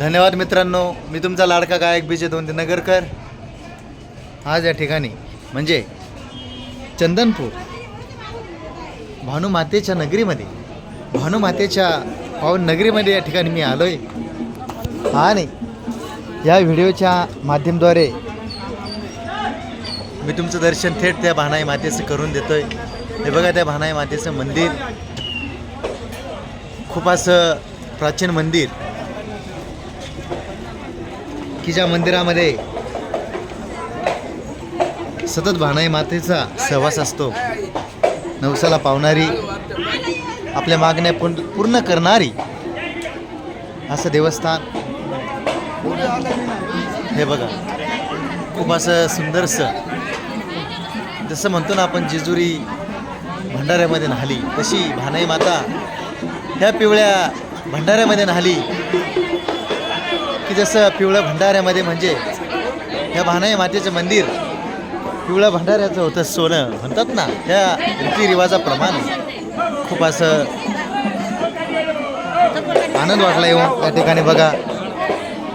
धन्यवाद मित्रांनो. मी तुमचा लाडका गायक विजय दोन नगरकर. आज या ठिकाणी म्हणजे चंदनपूर भानुमातेच्या नगरीमध्ये भानुमातेच्या पावन नगरीमध्ये या ठिकाणी मी आलो आहे आणि या व्हिडिओच्या माध्यमद्वारे मी तुमचं दर्शन थेट त्या भानाई मातेचं करून देतो आहे हे बघा त्या भानाई मातेचं मंदिर. खूप असं प्राचीन मंदिर. की मंदिरामध्ये. सतत भानाई मातेचा सहवास असतो. नवसाला पावणारी आपल्या मागण्या पूर्ण पूर्ण करणारी असं देवस्थान. हे बघा खूप असं सुंदरसं. जसं म्हणतो ना आपण जेजुरी भंडाऱ्यामध्ये नाहली तशी भानाई माता ह्या पिवळ्या भंडाऱ्यामध्ये नाहली. की जसं पिवळं भंडाऱ्यामध्ये म्हणजे ह्या भानाई मातेचं मंदिर पिवळ्या भंडाऱ्याचं होतं सोनं. म्हणतात ना ह्या रीतिरिवाजाप्रमाणे खूप असं आनंद वाटला येऊन. त्या ठिकाणी बघा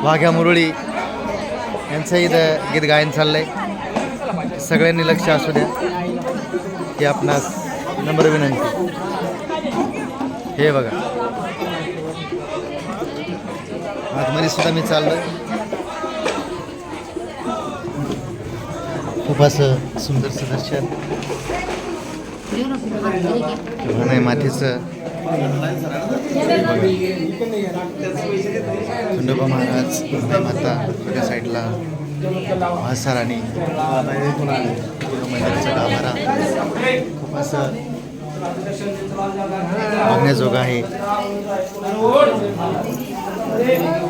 वाघ्या मुरळी यांचं इथं गीत गायन चाललंय. सगळ्यांनी लक्ष असू द्या. की आपणास नम्र विनंती. हे बघा. आतमध्ये सुद्धा मी चाललो खूप असं सुंदरसं दर्शन नाही मातीचं. खंडोबा महाराज माता त्या साईडला महासाराणी. मंदिराचा गाभारा. खूप असं बघण्याजोगं आहे. Amém.